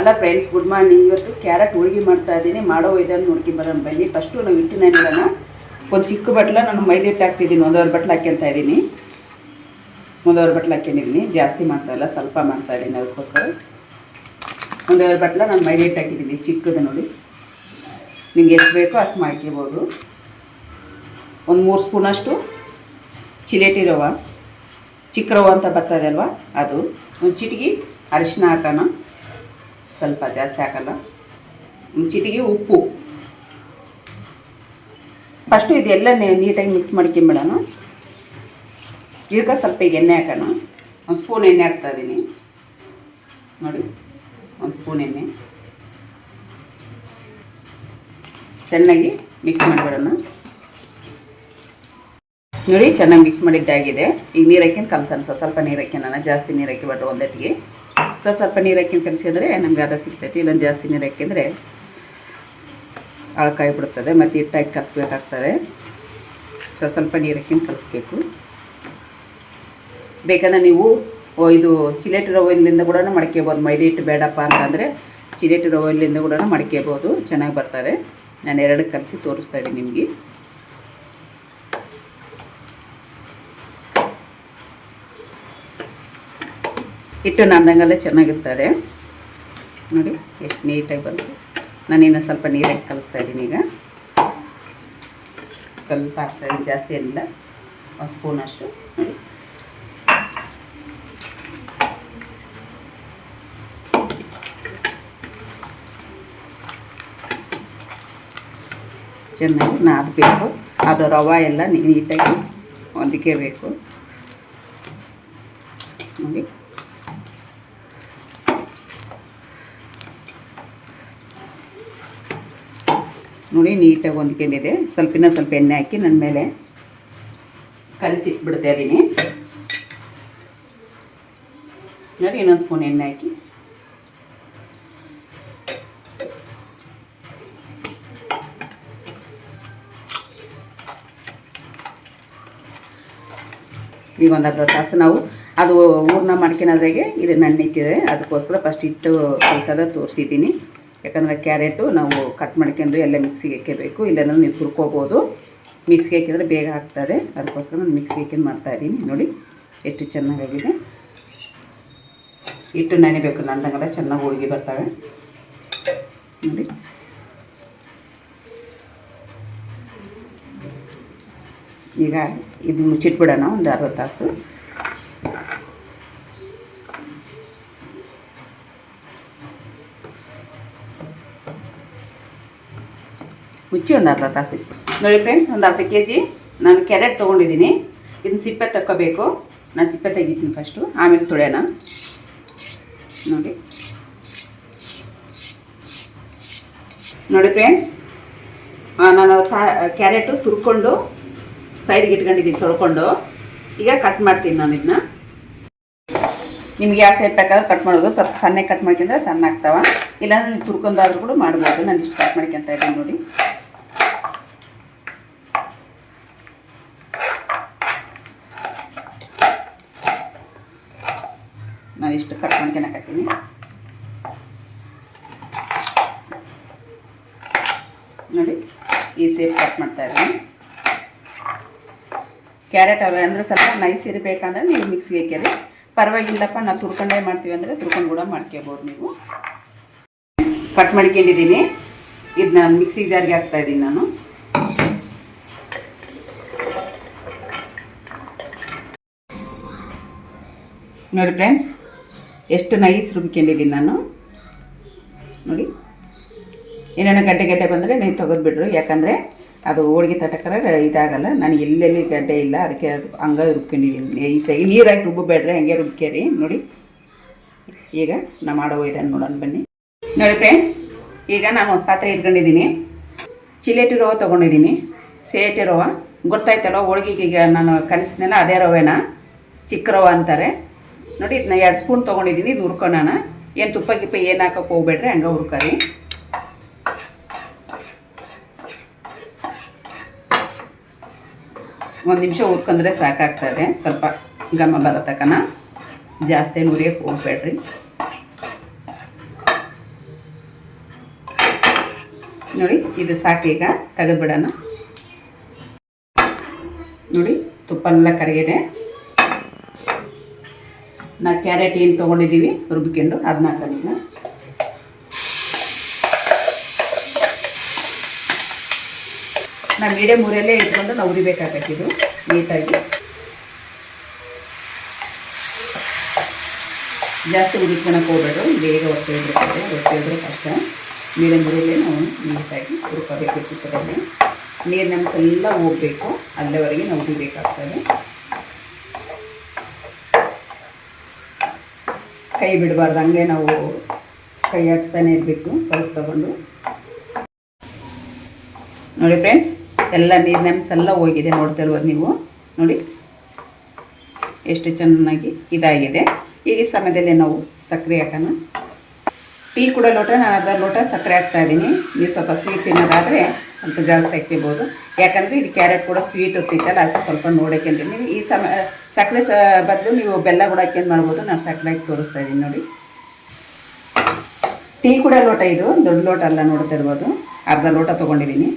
ಅಲ್ಲ friends good morning ಇವತ್ತು carrot ಹೋಳಿಗೆ ಮಾಡ್ತಾ ಇದ್ದೀನಿ. ಮಾಡೋ ಇದನ್ನು ನೋಡ್ಕೊಂಡು ಬರೋಣ. ಬನ್ನಿ. ಫಸ್ಟು ನಾವು ಹಿಟ್ಟು ನೆನೆಯೋಣ ಒಂದು ಚಿಕ್ಕ ಬಟ್ಲ ನಾನು ಮೈದೆ ಹಿಟ್ಟು ಹಾಕ್ತಿದ್ದೀನಿ. ಒಂದೂವರೆ ಬಟ್ಲು ಹಾಕ್ಯಂತ ಇದ್ದೀನಿ. ಒಂದೂವರೆ ಬಟ್ಲು ಹಾಕ್ಕೊಂಡಿದ್ದೀನಿ ಜಾಸ್ತಿ ಮಾಡ್ತಾ ಇಲ್ಲ, ಸ್ವಲ್ಪ ಮಾಡ್ತಾ ಇದ್ದೀನಿ ಅದಕ್ಕೋಸ್ಕರ. ಒಂದೂವರೆ ಬಟ್ಲ ನಾನು ಮೈದೆ ಹಿಟ್ಟು ಹಾಕಿದ್ದೀನಿ ಚಿಕ್ಕದು ನೋಡಿ. ನಿಮ್ಗೆ ಎಷ್ಟು ಬೇಕೋ ಅಷ್ಟು ಮಾಡ್ಕೋಬೋದು. ಒಂದು ಮೂರು ಸ್ಪೂನಷ್ಟು ಚಿಲೇಟಿ ರವ. ಚಿಕ್ಕ ರವ ಅಂತ ಬರ್ತದೆ ಅಲ್ವಾ? ಅದು. ಒಂದು ಚಿಟಿಗೆ ಅರಿಶಿನ ಹಾಕೋಣ. ಸ್ವಲ್ಪ ಜಾಸ್ತಿ ಹಾಕಲ್ಲ. ಚಿಟಿಗೆ ಉಪ್ಪು. ಫಸ್ಟು ಇದೆಲ್ಲ ನೀಟಾಗಿ ಮಿಕ್ಸ್ ಮಾಡ್ಕೊಂಬಿಡೋಣ. ಜೀರ್ಗ ಸ್ವಲ್ಪ ಈಗ ಎಣ್ಣೆ ಹಾಕೋಣ. ಒಂದು ಸ್ಪೂನ್ ಎಣ್ಣೆ ಹಾಕ್ತಾ ಇದ್ದೀನಿ ನೋಡಿ, ಒಂದು ಸ್ಪೂನ್ ಎಣ್ಣೆ. ಚೆನ್ನಾಗಿ ಮಿಕ್ಸ್ ಮಾಡಿಬಿಡೋಣ. ನೋಡಿ, ಚೆನ್ನಾಗಿ ಮಿಕ್ಸ್ ಮಾಡಿದ್ದಾಗಿದೆ. ಈಗ ನೀರು ಹಾಕ್ಯಂಡು ಕಲಸೋಣ, ಸ್ವಲ್ಪ ನೀರು ಹಾಕ್ಯಣ ಜಾಸ್ತಿ ನೀರು ಹಾಕಿಬಿಟ್ಟು ಒಂದಟ್ಟಿಗೆ ಸ್ವಲ್ಪ ಸ್ವಲ್ಪ ನೀರು ಹಾಕಿ ಕಲಿಸಿದ್ರೆ ನಮ್ಗೆ ಅದು ಸಿಗ್ತೈತಿ, ಇಲ್ಲೊಂದು ಜಾಸ್ತಿ ನೀರು ಹಾಕಿದ್ರೆ ಅಳಕಾಯಿ ಬಿಡುತ್ತದೆ ಮತ್ತು ಹಿಟ್ಟಾಗಿ ಕಲಿಸ್ಬೇಕಾಗ್ತದೆ ಸ್ವಲ್ಪ ಸ್ವಲ್ಪ ನೀರು ಹಾಕಿ ಕಲಿಸ್ಬೇಕು ಬೇಕಂದ್ರೆ ನೀವು ಇದು ಚಿಲೇಟಿ ರವೆಯಿಂದ ಕೂಡ ಮಡ್ಕೋಬೋದು. ಮೈದೆ ಹಿಟ್ಟು ಬೇಡಪ್ಪ ಅಂತಂದರೆ ಚಿಲೇಟಿ ರವೆಯಿಂದ ಕೂಡ ಮಡ್ಕೋಬೋದು. ಚೆನ್ನಾಗಿ ಬರ್ತದೆ. ನಾನು ಎರಡು ಕಲಸಿ ತೋರಿಸ್ತಾ ಇದ್ದೀನಿ ನಿಮಗೆ. ಹಿಟ್ಟು ನಂದಂಗೆಲ್ಲ ಚೆನ್ನಾಗಿರ್ತದೆ. ನೋಡಿ, ಎಷ್ಟು ನೀಟಾಗಿ ಬಂತು. ನಾನಿನ್ನು ಸ್ವಲ್ಪ ನೀರಾಗಿ ಕಲಿಸ್ತಾ ಇದ್ದೀನಿ ಈಗ. ಸ್ವಲ್ಪ ಹಾಕ್ತಾಯಿದ್ದೀನಿ ಜಾಸ್ತಿ ಏನಿಲ್ಲ. ಒಂದು ಸ್ಪೂನ್ ಅಷ್ಟು. ನೋಡಿ. ಚೆನ್ನಾಗಿ ನಾದಬೇಕು. ಅದು ರವೆ ಎಲ್ಲ ನೀಟಾಗಿ ಹೊಂದಿಕೆಬೇಕು ನೋಡಿ. ನೋಡಿ, ನೀಟಾಗಿ ಹೊಂದ್ಕೊಂಡಿದೆ. ಸ್ವಲ್ಪ ಇನ್ನೂ ಸ್ವಲ್ಪ ಎಣ್ಣೆ ಹಾಕಿ ನನ್ನ ಮೇಲೆ ಕಲಸಿಟ್ಬಿಡ್ತಾ ಇದ್ದೀನಿ. ನೋಡಿ, ಇನ್ನೊಂದು ಸ್ಪೂನ್ ಎಣ್ಣೆ ಹಾಕಿ. ಈಗ ಒಂದು ಅರ್ಧ ತಾಸು ನಾವು ಅದು ಊರನ್ನ ಮಾಡ್ಕೊಳೋದ್ರಾಗೆ ಇದು ನನ್ನಿತ್ತಿದೆ ಅದಕ್ಕೋಸ್ಕರ ಫಸ್ಟ್ ಹಿಟ್ಟು ಕಲಸೋದ ತೋರಿಸಿದ್ದೀನಿ. ಯಾಕಂದರೆ ಕ್ಯಾರೆಟು ನಾವು ಕಟ್ ಮಾಡ್ಕೊಂಡು ಎಲ್ಲ ಮಿಕ್ಸಿಗೆ ಹಾಕಬೇಕು. ಇಲ್ಲಾಂದ್ರೆ ನೀವು ತುರ್ಕೋಬೋದು. ಮಿಕ್ಸಿಗೆ ಹಾಕಿದ್ರೆ ಬೇಗ ಹಾಕ್ತಾರೆ ಅದಕ್ಕೋಸ್ಕರ ನಾನು ಮಿಕ್ಸಿಗೆ ಮಾಡ್ತಾ ಮಾಡ್ತಾಯಿದ್ದೀನಿ ನೋಡಿ, ಎಷ್ಟು ಚೆನ್ನಾಗಾಗಿದೆ. ಹಿಟ್ಟು ನೆನೆಬೇಕು. ನಂದಂಗೆಲ್ಲ ಚೆನ್ನಾಗಿ ಹೋಳಿಗೆ ಬರ್ತವೆ. ನೋಡಿ. ಈಗ ಇದು ಮುಚ್ಚಿಟ್ಬಿಡೋಣ. ಒಂದು ಅರ್ಧ ತಾಸು. ಮುಚ್ಚಿ ಒಂದು ಅರ್ಧ ತಾಸು ನೋಡಿ ಫ್ರೆಂಡ್ಸ್ ಒಂದು ಅರ್ಧ ಕೆ ಜಿ ನಾನು ಕ್ಯಾರೆಟ್ ತೊಗೊಂಡಿದ್ದೀನಿ. ಇದನ್ನ ಸಿಪ್ಪೆ ತಕ್ಕೋಬೇಕು. ನಾನು ಸಿಪ್ಪೆ ತೆಗಿತೀನಿ ಫಸ್ಟು ಆಮೇಲೆ ತೊಳೆಯೋಣ. ನೋಡಿ. ನೋಡಿ ಫ್ರೆಂಡ್ಸ್ ನಾನು ಕ್ಯಾರೆಟು ತುರ್ಕೊಂಡು ಸೈಡಿಗೆ ಇಟ್ಕೊಂಡಿದ್ದೀನಿ, ತೊಳ್ಕೊಂಡು. ಈಗ ಕಟ್ ಮಾಡ್ತೀನಿ ನಾನು ಇದನ್ನ ನಿಮ್ಗೆ ಯಾವ ಸೈಡ್ ಬೇಕಾದ್ರೆ ಕಟ್ ಮಾಡೋದು. ಸ್ವಲ್ಪ ಸಣ್ಣ ಕಟ್ ಮಾಡ್ಕೊಂಡ್ರೆ ಸಣ್ಣ ಆಗ್ತಾವ. ಇಲ್ಲಾಂದ್ರೆ ನೀವು ತುರ್ಕೊಂಡಾದ್ರೂ ಕೂಡ ಮಾಡ್ಬೋದು. ನಾನು ಇಷ್ಟು ಕಟ್ ಮಾಡ್ಕೊತ ಇದ್ದೀನಿ ನೋಡಿ ನಾನು ಇಷ್ಟು ಕಟ್ ಮಾಡ್ಕೊಳಕತ್ತೀನಿ ನೋಡಿ, ಈ ಸೇಪ್ ಕಟ್ ಮಾಡ್ತಾ ಇದ್ದೀನಿ. ಕ್ಯಾರೆಟ್ ಅವೆ ಅಂದರೆ ಸ್ವಲ್ಪ ನೈಸ್ ಇರಬೇಕಂದ್ರೆ ನೀವು ಮಿಕ್ಸಿಗೆ ಹಾಕ್ಯಾರಿ ಪರವಾಗಿಲ್ಲಪ್ಪ ನಾವು ತುರ್ಕೊಂಡೇ ಮಾಡ್ತೀವಿ ಅಂದರೆ ತುರ್ಕೊಂಡು ಕೂಡ ಮಾಡ್ಕೋಬೋದು ನೀವು. ಕಟ್ ಮಾಡ್ಕೊಂಡಿದ್ದೀನಿ. ಇದನ್ನ ಮಿಕ್ಸಿ ಜಾರಿಗೆ ಹಾಕ್ತಾ ಇದ್ದೀನಿ ನಾನು. ನೋಡಿ ಫ್ರೆಂಡ್ಸ್ ಎಷ್ಟು ನೈಸ್ ರುಬ್ಕೊಂಡಿದ್ದೀನಿ ನಾನು. ನೋಡಿ. ಏನೇನೋ ಗಡ್ಡೆ ಗಡ್ಡೆ ಬಂದರೆ ನೀವು ತೆಗೆದುಬಿಡ್ರು ಯಾಕಂದರೆ ಅದು ಹೋಳಿಗೆ ತಟಕರ ಇದಾಗಲ್ಲ, ನಾನು ಎಲ್ಲೆಲ್ಲಿ ಗಡ್ಡೆ ಇಲ್ಲ, ಅದಕ್ಕೆ ಅದು ಹಂಗೆ ರುಬ್ಕೊಂಡಿದ್ದೀನಿ ನೈಸಾಗಿ ನೀರಾಗಿ ರುಬ್ಬಬೇಡ್ರಿ ಹಂಗೆ ರುಬ್ಕೇರಿ ನೋಡಿ. ಈಗ ನಾ ಮಾಡೋ ಇದನ್ನು ನೋಡೋಣ ಬನ್ನಿ. ನೋಡಿ ಫ್ರೆಂಡ್ಸ್ ಈಗ ನಾನು ಒಂದು ಪಾತ್ರೆ ಇಟ್ಕೊಂಡಿದ್ದೀನಿ. ಚಿಲೇಟಿ ರವೆ ತೊಗೊಂಡಿದ್ದೀನಿ. ಸೇಟಿ ರವೆ. ಗೊತ್ತಾಯ್ತಲ್ಲ ಹೋಳಿಗೆಗೆ ನಾನು ಕಲಿಸಿದ್ನಲ್ಲ, ಅದೇ ರವೆನ? ಚಿಕ್ಕ ರವೆ ಅಂತಾರೆ. ನೋಡಿ ಇದನ್ನ ಎರಡು ಸ್ಪೂನ್ ತೊಗೊಂಡಿದ್ದೀನಿ ಇದು ಹುರ್ಕೊಳೋಣ ಏನು ತುಪ್ಪ ಗಿಪ್ಪ ಏನು ಹಾಕೋಕೆ ಹೋಗ್ಬೇಡ್ರಿ, ಹಂಗೆ ಹುರ್ಕರಿ. ಒಂದು ನಿಮಿಷ ಹುರ್ಕೊಂಡ್ರೆ ಸಾಕಾಗ್ತದೆ, ಸ್ವಲ್ಪ ಘಮ ಬರೋ ತಕನ. ಜಾಸ್ತಿ ಹುರಿಯೋಕೆ ಹೋಗ್ಬೇಡ್ರಿ. ನೋಡಿ, ಇದು ಸಾಕು ಈಗ, ತೆಗೆದ್ಬಿಡೋಣ. ನೋಡಿ, ತುಪ್ಪನೆಲ್ಲ ಕರಗಿದೆ. ನಾ ಕ್ಯಾರೆಟ್ ಏನು ತೊಗೊಂಡಿದ್ದೀವಿ ರುಬ್ಕೊಂಡು ಅದನ್ನ ಹಾಕೋಣ ನಾನು ಮೀಡಿಯಮ್ ಊರಲ್ಲೇ ಇಟ್ಕೊಂಡು ನಾವು ಉರಿಬೇಕಾಗತ್ತಿದ್ದು ನೀಟಾಗಿ. ಜಾಸ್ತಿ ಉರಿಸ್ಕೊಳಕ್ಕೆ ಹೋಗ್ಬೇಡ್ರು, ಬೇಗ ಒತ್ತೆ ಇಡ್ಬೇಕಾದ್ರೆ ಒತ್ತೆ ಇದ್ರೆ ಕಷ್ಟ. ಮೀಡಿಯಮ್ ಊರಲ್ಲೇ ನಾವು ನೀಟಾಗಿ ಹುರ್ಕೋಬೇಕು ಚಿತ್ರದಲ್ಲಿ ನೀರು ನಮಗೆಲ್ಲ ಹೋಗಬೇಕು, ಅಲ್ಲಿವರೆಗೆ ನಾವು ಉರಿಬೇಕಾಗ್ತದೆ. ಕೈ ಬಿಡಬಾರ್ದು, ಹಂಗೆ ನಾವು ಕೈ ಆಡಿಸ್ತಾನೆ ಇರಬೇಕು, ಸ್ವಲ್ಪ ತಗೊಂಡು. ನೋಡಿ ಫ್ರೆಂಡ್ಸ್ ಎಲ್ಲ ನೀರು ನೆಮ್ಸೆಲ್ಲ ಹೋಗಿದೆ ನೋಡ್ತಿರ್ಬೋದು ನೀವು. ನೋಡಿ, ಎಷ್ಟು ಚೆನ್ನಾಗಿ ಇದಾಗಿದೆ. ಈ ಸಮಯದಲ್ಲಿ ನಾವು ಸಕ್ಕರೆ ಹಾಕೋಣ. ಟೀ ಕೂಡ ಲೋಟ, ನಾನು ಅರ್ಧ ಲೋಟ ಸಕ್ಕರೆ ಹಾಕ್ತಾ ಇದ್ದೀನಿ. ನೀವು ಸ್ವಲ್ಪ ಸ್ವೀಟ್ ತಿನ್ನೋದಾದರೆ ಸ್ವಲ್ಪ ಜಾಸ್ತಿ ಹಾಕ್ಕೋಬೋದು ಯಾಕಂದರೆ ಇದು ಕ್ಯಾರೆಟ್ ಕೂಡ ಸ್ವೀಟ್ ಇರ್ತಿತ್ತಲ್ಲ, ಅದಕ್ಕೆ ಸ್ವಲ್ಪ ನೋಡೋಕೆ ನೀವು ಈ ಸಮ, ಸಕ್ಕರೆ ಸ, ಬದಲು ನೀವು ಬೆಲ್ಲ ಕೂಡ ಹಾಕ್ಯಂಡು ಮಾಡ್ಬೋದು, ನಾನು ಸಕ್ಕರೆ ಹಾಕಿ ತೋರಿಸ್ತಾ ಇದ್ದೀನಿ ನೋಡಿ. ಟೀ ಕೂಡ ಲೋಟ ಇದು, ದೊಡ್ಡ ಲೋಟ ಅಲ್ಲ ನೋಡ್ತಾ ಇರ್ಬೋದು. ಅರ್ಧ ಲೋಟ ತೊಗೊಂಡಿದ್ದೀನಿ.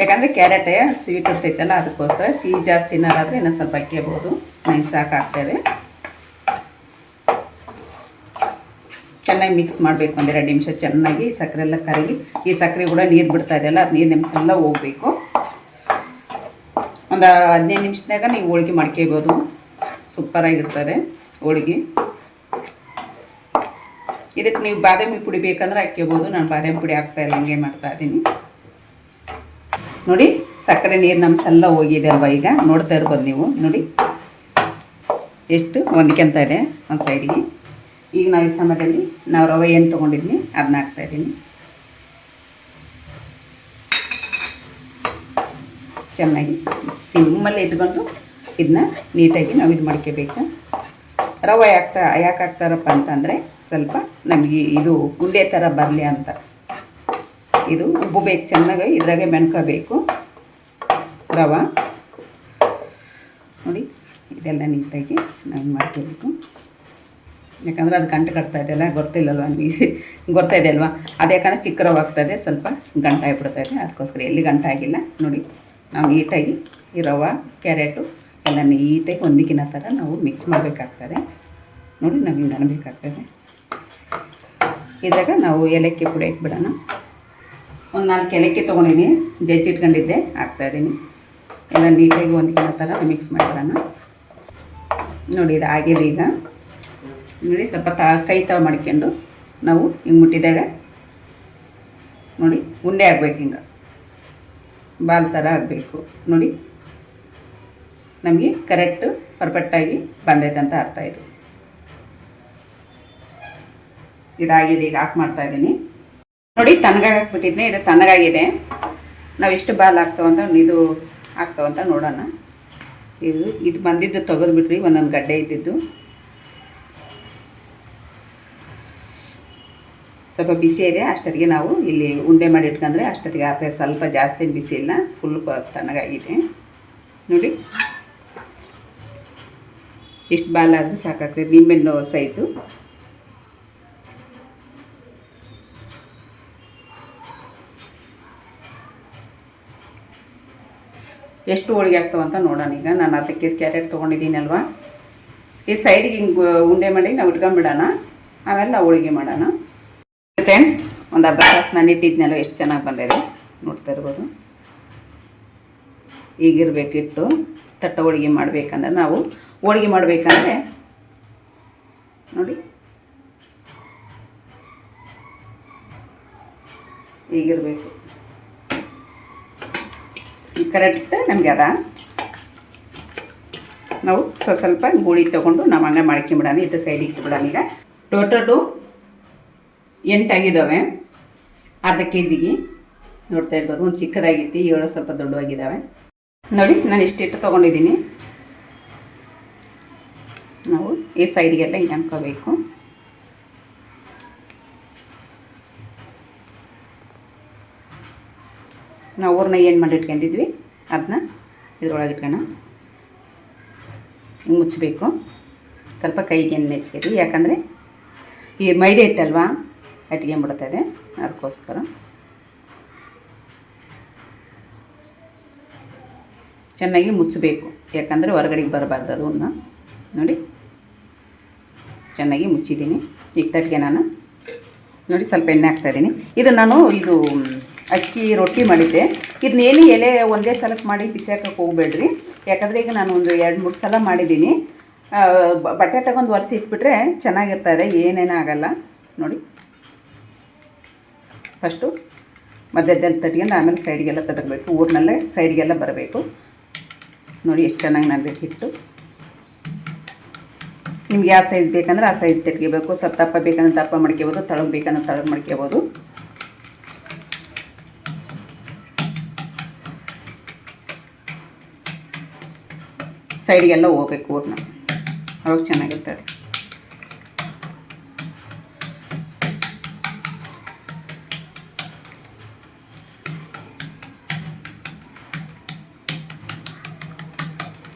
ಯಾಕಂದರೆ ಕ್ಯಾರೆಟ್ ಸ್ವೀಟ್ ಇರ್ತೈತಲ್ಲ ಅದಕ್ಕೋಸ್ಕರ ಸಿಹಿ ಜಾಸ್ತಿ ತಿನ್ನೋದಾದರೆ ಇನ್ನೂ ಸ್ವಲ್ಪ ಹಾಕ್ಕೋಬೋದು ನನಗೆ ಸಾಕಾಗ್ತದೆ. ಚೆನ್ನಾಗಿ ಮಿಕ್ಸ್ ಮಾಡಬೇಕು ಒಂದೆರಡು ನಿಮಿಷ ಚೆನ್ನಾಗಿ ಸಕ್ಕರೆ ಎಲ್ಲ ಕರಗಿ, ಈ ಸಕ್ಕರೆ ಕೂಡ ನೀರು ಬಿಡ್ತಾ ಇದೆಯಲ್ಲ ಅದು ನೀರು ನಿಮಿಷ ಹೋಗಬೇಕು. ಒಂದು ಹದಿನೈದು ನಿಮಿಷದಾಗ ನೀವು ಹೋಳಿಗೆ ಮಾಡ್ಕೋಬೋದು. ಸೂಪರಾಗಿರ್ತದೆ ಹೋಳಿಗೆ. ಇದಕ್ಕೆ ನೀವು ಬಾದಾಮಿ ಪುಡಿ ಬೇಕಂದ್ರೆ ಹಾಕ್ಕೋಬೋದು ನಾನು ಬಾದಾಮಿ ಪುಡಿ ಹಾಕ್ತಾ ಇಲ್ಲ, ಹಂಗೆ ಮಾಡ್ತಾ ಇದ್ದೀನಿ. ನೋಡಿ, ಸಕ್ಕರೆ ನೀರು ನಮ್ಮ ಎಲ್ಲ ಹೋಗಿದೆ ಅಲ್ವಾ ಈಗ? ನೋಡ್ತಾ ಇರ್ಬೋದು ನೀವು. ನೋಡಿ. ಎಷ್ಟು? ಹೊಂದ್ಕೊಂತ ಇದೆ, ಒಂದು ಸೈಡಿಗೆ ಈಗ ನಾವು ಈ ಸಮಯದಲ್ಲಿ ನಾವು ರವೆ ಏನು ತೊಗೊಂಡಿದ್ನಿ ಅದನ್ನ ಹಾಕ್ತಾಯಿದ್ದೀನಿ ಚೆನ್ನಾಗಿ ಸಿಮ್ಮಲ್ಲಿ ಇಟ್ಕೊಂಡು ಇದನ್ನ ನೀಟಾಗಿ ನಾವು ಇದು ಮಾಡ್ಕೋಬೇಕು. ರವೆ ಹಾಕ್ತಾ ಯಾಕೆ ಹಾಕ್ತಾರಪ್ಪ ಅಂತಂದರೆ ಸ್ವಲ್ಪ ನಮಗೆ ಇದು ಗುಂಡೆ ಥರ ಬರಲಿ ಅಂತ. ಇದು ಉಬ್ಬಬೇಕು ಚೆನ್ನಾಗಿ ಇದ್ರಾಗೆ ಮೆಣ್ಕೋಬೇಕು. ರವೆ. ನೋಡಿ, ಇದೆಲ್ಲ ನೀಟಾಗಿ ನಾವು ಮಾಡ್ಕೋಬೇಕು. ಯಾಕಂದರೆ ಅದು ಗಂಟು ಕಟ್ತಾ ಇದೆಯಲ್ಲ ಗೊತ್ತಿಲ್ಲಲ್ವ ಗೊತ್ತಾ ಇದೆ ಅಲ್ವಾ? ಅದು ಯಾಕಂದರೆ ಚಿಕ್ಕ ಆಗ್ತದೆ ಸ್ವಲ್ಪ ಗಂಟಾಗಿಬಿಡ್ತಾ ಇದೆ, ಅದಕ್ಕೋಸ್ಕರ ಎಲ್ಲಿ ಗಂಟಾಗಿಲ್ಲ ನೋಡಿ, ನಾವು ನೀಟಾಗಿ ಈ ರವೆ, ಕ್ಯಾರೆಟು ಎಲ್ಲ ನೀಟಾಗಿ ಹೊಂದಿಕಿನ ಥರ ನಾವು ಮಿಕ್ಸ್ ಮಾಡಬೇಕಾಗ್ತದೆ. ನೋಡಿ, ನಮಗೆ ನೆನಬೇಕಾಗ್ತದೆ ಇದಾಗ ನಾವು ಏಲಕ್ಕಿ ಪುಡಿ ಹಾಕ್ಬಿಡೋಣ. ಒಂದು ನಾಲ್ಕು ಏಲಕ್ಕಿ ತೊಗೊಂಡಿನಿ ಜಜ್ಜಿಟ್ಕೊಂಡಿದ್ದೆ ಹಾಕ್ತಾಯಿದ್ದೀನಿ ಎಲ್ಲ ನೀಟಾಗಿ ಹೊಂದ್ಕೊಳ್ಳೋ ಥರ ಮಿಕ್ಸ್ ಮಾಡಿಬಿಡೋಣ ನೋಡಿ, ಇದು ಆಗಿದೆ ಈಗ. ನೋಡಿ, ಸ್ವಲ್ಪ ತ ಕೈ ತಾವು ಮಾಡ್ಕೊಂಡು ನಾವು ಹಿಂಗೆ ಮುಟ್ಟಿದಾಗ ನೋಡಿ, ಉಂಡೆ ಆಗ್ಬೇಕು ಹಿಂಗೆ. ಬಾಲ್ ಥರ ಆಗಬೇಕು. ನೋಡಿ, ನಮಗೆ ಕರೆಕ್ಟು ಪರ್ಫೆಕ್ಟಾಗಿ ಬಂದೈತೆ ಅಂತ ಅರ್ಥ ಇದು ಇದಾಗಿದೆ, ಈಗ ಹಾಕಿ ಮಾಡ್ತಾ ಇದ್ದೀನಿ ನೋಡಿ, ತಣ್ಣಗಾಗಿ ಹಾಕ್ಬಿಟ್ಟಿದ್ದೆ ಇದು ತನಗಾಗಿದೆ ನಾವು ಎಷ್ಟು ಬಾಲ್ ಅಂತ ಇದು ಆಗ್ತಾವಂತ ನೋಡೋಣ. ಇದು ಇದು ಬಂದಿದ್ದು ತೆಗೆದುಬಿಟ್ರಿ ಒಂದೊಂದು ಗಡ್ಡೆ ಇದ್ದಿದ್ದು. ಸ್ವಲ್ಪ ಬಿಸಿ ಇದೆ, ಅಷ್ಟೊತ್ತಿಗೆ ನಾವು ಇಲ್ಲಿ ಉಂಡೆ ಮಾಡಿ ಇಟ್ಕೊಂಡ್ರೆ ಅಷ್ಟೊತ್ತಿಗೆ ಆಗ್ತದೆ ಸ್ವಲ್ಪ ಜಾಸ್ತಿ ಬಿಸಿ ಇಲ್ಲ ಫುಲ್ ತಣ್ಣಗಾಗಿದೆ. ನೋಡಿ. ಎಷ್ಟು ಬಾಲ್ ಆದರೂ ಸಾಕಾಗ್ತದೆ ನಿಂಬೆಣ್ಣು ಸೈಜು ಎಷ್ಟು ಹೋಳಿಗೆ ಅಂತ ನೋಡೋಣ. ಈಗ ನಾನು ಅರ್ಧ ಕೆ ಜಿ ಕ್ಯಾರೆಟ್ ತೊಗೊಂಡಿದ್ದೀನಲ್ವ? ಈ ಸೈಡಿಗೆ ಹಿಂಗೆ ಉಂಡೆ ಮಾಡಿ ನಾವು ಇಟ್ಕೊಂಡ್ಬಿಡೋಣ. ಆಮೇಲೆ ಹೋಳಿಗೆ ಮಾಡೋಣ. ಫ್ರೆಂಡ್ಸ್ ಒಂದು ಅರ್ಧ ತಾಸು ನಾನು ಇಟ್ಟಿದ್ನಲ್ಲ ಎಷ್ಟು ಚೆನ್ನಾಗಿ ಬಂದಿದೆ. ನೋಡ್ತಾ ಇರ್ಬೋದು. ಈಗಿರಬೇಕಿಟ್ಟು ತಟ್ಟ ಹೋಳಿಗೆ ಮಾಡಬೇಕಂದ್ರೆ ನಾವು ಹೋಳಿಗೆ ಮಾಡಬೇಕಂದ್ರೆ ನೋಡಿ. ಈಗಿರಬೇಕು. ಕರೆಕ್ಟ್ ನಮಗೆ ಅದ. ನಾವು ಸ್ವಲ್ಪ ಸ್ವಲ್ಪ ಗೂಳಿ ತೊಗೊಂಡು ನಾವು ಹಂಗೆ ಮಾಡ್ಕೊಂಬಿಡೋಣ ಇದು ಸೈಡ್ ಇಟ್ಬಿಡೋಣ ಈಗ. ಟೋಟಲು ಎಂಟಾಗಿದ್ದಾವೆ ಅರ್ಧ ಕೆ ಜಿಗೆ ನೋಡ್ತಾ ಇರ್ಬೋದು, ಒಂದು ಚಿಕ್ಕದಾಗಿತ್ತು, ಏಳು ಸ್ವಲ್ಪ ದೊಡ್ಡವಾಗಿದ್ದಾವೆ. ನೋಡಿ, ನಾನು ಇಷ್ಟಿಟ್ಟು ತೊಗೊಂಡಿದ್ದೀನಿ. ನಾವು ಈ ಸೈಡಿಗೆಲ್ಲ ಹಿಂಗೆ ಅನ್ಕೋಬೇಕು. ನಾವು ಅವ್ರನ್ನ ಏನು ಮಾಡಿ ಇಟ್ಕೊಂಡಿದ್ವಿ ಅದನ್ನ ಇದ್ರೊಳಗೆ ಇಟ್ಕೋಣ. ಮುಚ್ಚಬೇಕು ಸ್ವಲ್ಪ ಕೈಗೆ ಎಣ್ಣೆ ಯಾಕಂದರೆ ಈ ಮೈದೆ ಹಿಟ್ಟಲ್ವಾ? ಇದೆ ಅದಕ್ಕೋಸ್ಕರ. ಚೆನ್ನಾಗಿ ಮುಚ್ಚಬೇಕು ಯಾಕಂದರೆ ಹೊರಗಡೆಗೆ ಬರಬಾರ್ದು ಅದನ್ನ. ನೋಡಿ. ಚೆನ್ನಾಗಿ ಮುಚ್ಚಿದ್ದೀನಿ. ಈಗ ತಟ್ಟಿಗೆ ನಾನು. ನೋಡಿ, ಸ್ವಲ್ಪ ಎಣ್ಣೆ ಹಾಕ್ತಾಯಿದ್ದೀನಿ ಇದು ನಾನು ಇದು ಅಕ್ಕಿ ರೊಟ್ಟಿ ಮಾಡಿದ್ದೆ. ಇದನ್ನೇನು ಎಲೆ ಒಂದೇ ಸಲಕ್ಕೆ ಮಾಡಿ ಬಿಸಿ ಹೋಗಬೇಡ್ರಿ. ಯಾಕಂದರೆ ಈಗ ನಾನು ಒಂದು ಎರಡು ಮೂರು ಸಲ ಮಾಡಿದ್ದೀನಿ. ಬಟ್ಟೆ ತಗೊಂಡು ಒರೆಸಿ ಇಟ್ಬಿಟ್ರೆ ಚೆನ್ನಾಗಿರ್ತದೆ ಏನೇನೂ ಆಗಲ್ಲ. ನೋಡಿ. ಫಸ್ಟು ಮಧ್ಯದಲ್ಲಿ ತಟ್ಕೊಂಡು ಆಮೇಲೆ ಸೈಡ್ಗೆಲ್ಲ ತಟಕಬೇಕು ಊರಿನಲ್ಲೇ ಸೈಡ್ಗೆಲ್ಲ ಬರಬೇಕು. ನೋಡಿ ಎಷ್ಟು ಚೆನ್ನಾಗಿ ನಾನು ಹಿಟ್ಟು ನಿಮ್ಗೆ ಯಾವ ಸೈಜ್ ಬೇಕಂದ್ರೆ ಆ ಸೈಜ್ ತಟ್ಕೋಬೇಕು. ಸ್ವಲ್ಪ ದಪ್ಪ ಬೇಕಂದ್ರೆ ದಪ್ಪ ಮಾಡ್ಕೋಬೋದು, ತಳಗ್ ಬೇಕಂದ್ರೆ ತಳಗ್ ಮಾಡ್ಕೋಬೋದು. ಸೈಡ್ಗೆಲ್ಲ ಹೋಗ್ಬೇಕು ಊರ್ನ. ಅವಾಗ ಚೆನ್ನಾಗಿರ್ತದೆ.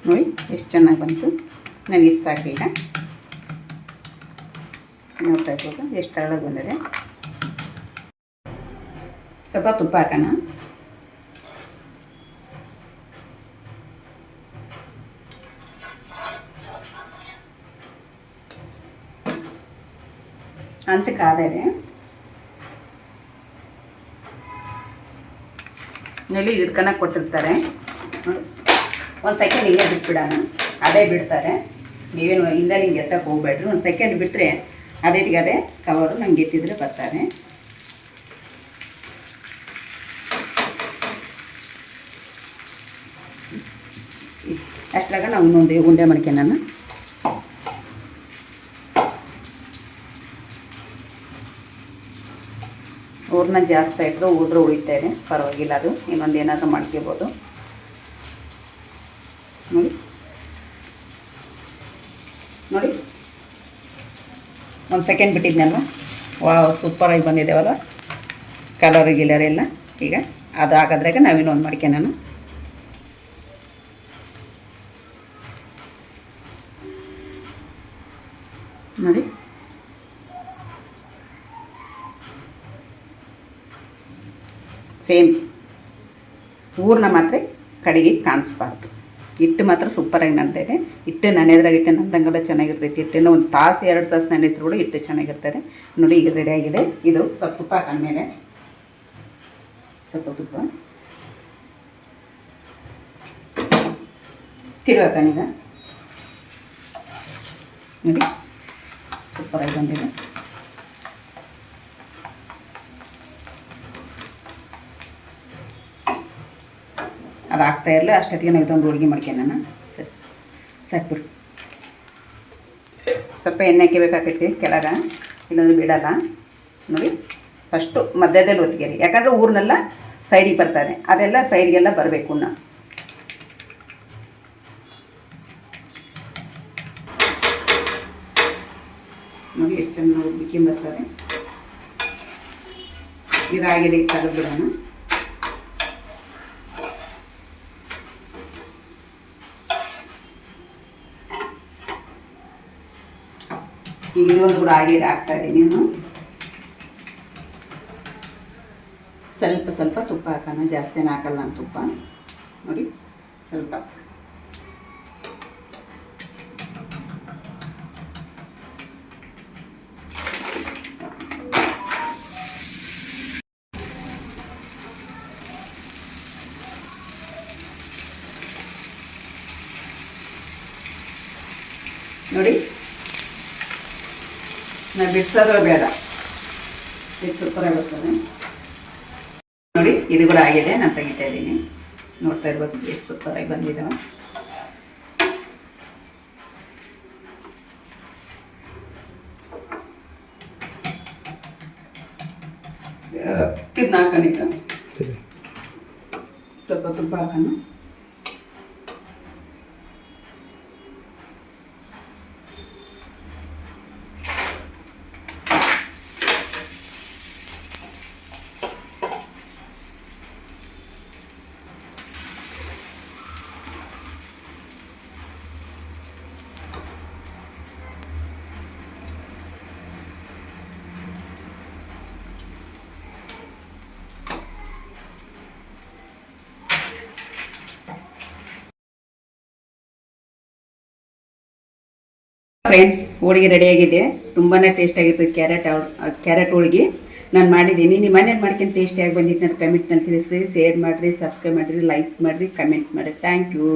ನೋಡಿ, ಎಷ್ಟು ಚೆನ್ನಾಗಿ ಬಂತು. ನಾನು ಇಷ್ಟು ಸಾಕು ಈಗ. ನೋಡ್ತಾ ಇರ್ಬೋದು, ಎಷ್ಟು ಕರಳಾಗಿ ಬಂದಿದೆ. ಸ್ವಲ್ಪ ತುಪ್ಪ ಹಾಕೋಣ. ಹಂಚಕ್ಕೆ ಆದಾರೆ ನೆಲಿ ಹಿಡ್ಕೊಳಕ್ಕೆ ಕೊಟ್ಟಿರ್ತಾರೆ. ಒಂದು ಸೆಕೆಂಡ್ ಹಿಂಗೆ ಬಿಟ್ಬಿಡೋಣ. ಅದೇ ಬಿಡ್ತಾರೆ. ನೀವೇನು ಹಿಂದೆ ಹಿಂಗೆ ಎತ್ತಕ್ಕೆ ಹೋಗ್ಬೇಡ್ರಿ. ಒಂದು ಸೆಕೆಂಡ್ ಬಿಟ್ಟರೆ ಅದೇಟಿಗೆ ಅದೇ ಕವರು ನಂಗೆ ಎತ್ತಿದ್ರೆ ಬರ್ತಾರೆ. ಅಷ್ಟರಾಗ ನಾವು ಇನ್ನೊಂದು ಉಂಡೆ ಮಾಡ್ಕೊಳ್ಳೋಣ ಊರನ್ನ ಜಾಸ್ತಿ ಇಟ್ಟರು ಉಳಿದ್ರೆ ಉಳಿತಾ ಇದೆ ಪರವಾಗಿಲ್ಲ ಅದು. ಇನ್ನೊಂದು ಏನಾದರೂ ಮಾಡ್ಕೋಬೋದು. ನೋಡಿ. ನೋಡಿ. ಒಂದು ಸೆಕೆಂಡ್ ಬಿಟ್ಟಿದ್ನಲ್ವ? ವಾ ಸೂಪರಾಗಿ ಬಂದಿದ್ದೇವಲ್ಲ ಕಲರ್ ಗಿಲರ್ ಎಲ್ಲ. ಈಗ ಅದು ಹಾಕಿದ್ರಾಗ ನಾವು ಮಾಡ್ಕೆ ಮಾಡ್ಕೊಳೋಣ. ಸೇಮ್ ಊರನ್ನ ಮಾತ್ರ ಕಡೆಗೆ ಕಾಣಿಸ್ಬಾರ್ದು. ಹಿಟ್ಟು ಮಾತ್ರ ಸೂಪರಾಗಿ ಇದೆ ಹಿಟ್ಟು ನೆನೆದ್ರಾಗೈತೆ ನಂದಂಗಡ ಚೆನ್ನಾಗಿರ್ತೈತಿ. ಹಿಟ್ಟನ್ನು ಒಂದು ತಾಸು, ಎರಡು ತಾಸು ನೆನೆದ್ರು ಕೂಡ ಹಿಟ್ಟು ಚೆನ್ನಾಗಿರ್ತದೆ. ನೋಡಿ ಈಗ ರೆಡಿ ಆಗಿದೆ. ಇದು ಸ್ವಲ್ಪ ತುಪ್ಪ ಹಾಕೊಂಡ್ಮೇಲೆ ಸ್ವಲ್ಪ ತುಪ್ಪ. ತಿರು ನೋಡಿ. ಸೂಪರಾಗಿ ಬಂದಿದೆ. ಅದು ಆಗ್ತಾ ಇರಲಿ ಅಷ್ಟೊತ್ತಿಗೆ ನಾವು ಇದೊಂದು ಹೋಳಿಗೆ ನಾನು ಸರಿ. ಸಾಕ್ಬಿಡು ಸ್ವಲ್ಪ ಎಣ್ಣೆ ಹಾಕಿಬೇಕಾಕೈತಿ ಕೆಳಗ ಇನ್ನೊಂದು ಬಿಡಲ್ಲ. ನೋಡಿ ಫಸ್ಟು ಮಧ್ಯದಲ್ಲಿ ಒತ್ತಿಗೆರಿ ಯಾಕಂದರೆ ಊರ್ನೆಲ್ಲ ಸೈಡಿಗೆ ಬರ್ತಾರೆ. ಅದೆಲ್ಲ ಸೈಡ್ಗೆಲ್ಲ ಬರಬೇಕು ನಾ ನೋಡಿ ಎಷ್ಟು ಚೆನ್ನಾಗಿ ಬಿಕ್ಕಿ ಬರ್ತದೆ. ಇದಾಗಿದೆ ಈಗ ತೆಗೆದ್ಬಿಡೋಣ ಈಗ ಇದೊಂದು ಕೂಡ ಆಗಿದೆ ಹಾಕ್ತಾ ಇದ್ದೀನಿ ನಾನು ಸ್ವಲ್ಪ ಸ್ವಲ್ಪ ತುಪ್ಪ ಹಾಕೋಣ. ಜಾಸ್ತಿ ಹಾಕಲ್ಲ ನಾನು ತುಪ್ಪ. ನೋಡಿ, ಸ್ವಲ್ಪ. ನೋಡಿ ನಾನು ಬಿಡ್ಸೋದು ಬೇಡ. ಇದು ಸೂಪರಾಗಿ ಬರ್ತದೆ. ನೋಡಿ ಇದು ಕೂಡ ಆಗಿದೆ ನಾನು ತೆಗಿತಾ ಇದ್ದೀನಿ. ನೋಡ್ತಾ ಇರ್ಬೋದು ಎಷ್ಟು ಸೂಪರಾಗಿ ಬಂದಿದೆ. ಇದನ್ನ ಹಾಕೋಣ ಈಗ ಸ್ವಲ್ಪ ತುಪ್ಪ ಹಾಕೋಣ. ಫ್ರೆಂಡ್ಸ್ ಹೋಳಿಗೆ ರೆಡಿಯಾಗಿದೆ ತುಂಬಾ ಟೇಸ್ಟ್ ಆಗಿರ್ತದೆ ಕ್ಯಾರೆಟ್ ಕ್ಯಾರೆಟ್ ಹೋಳಿಗೆ. ನಾನು ಮಾಡಿದ್ದೀನಿ. ನಿಮ್ಮ ಮನೇಲಿ ಮಾಡ್ಕೊಂಡು ಟೇಸ್ಟಿಯಾಗಿ ಬಂದಿದ್ದು ನನ್ನ ಕಮೆಂಟ್ನಲ್ಲಿ ತಿಳಿಸ್ರಿ. ಶೇರ್ ಮಾಡಿರಿ ಸಬ್ಸ್ಕ್ರೈಬ್ ಮಾಡಿರಿ ಲೈಕ್ ಮಾಡಿರಿ ಕಮೆಂಟ್ ಮಾಡಿರಿ. Thank you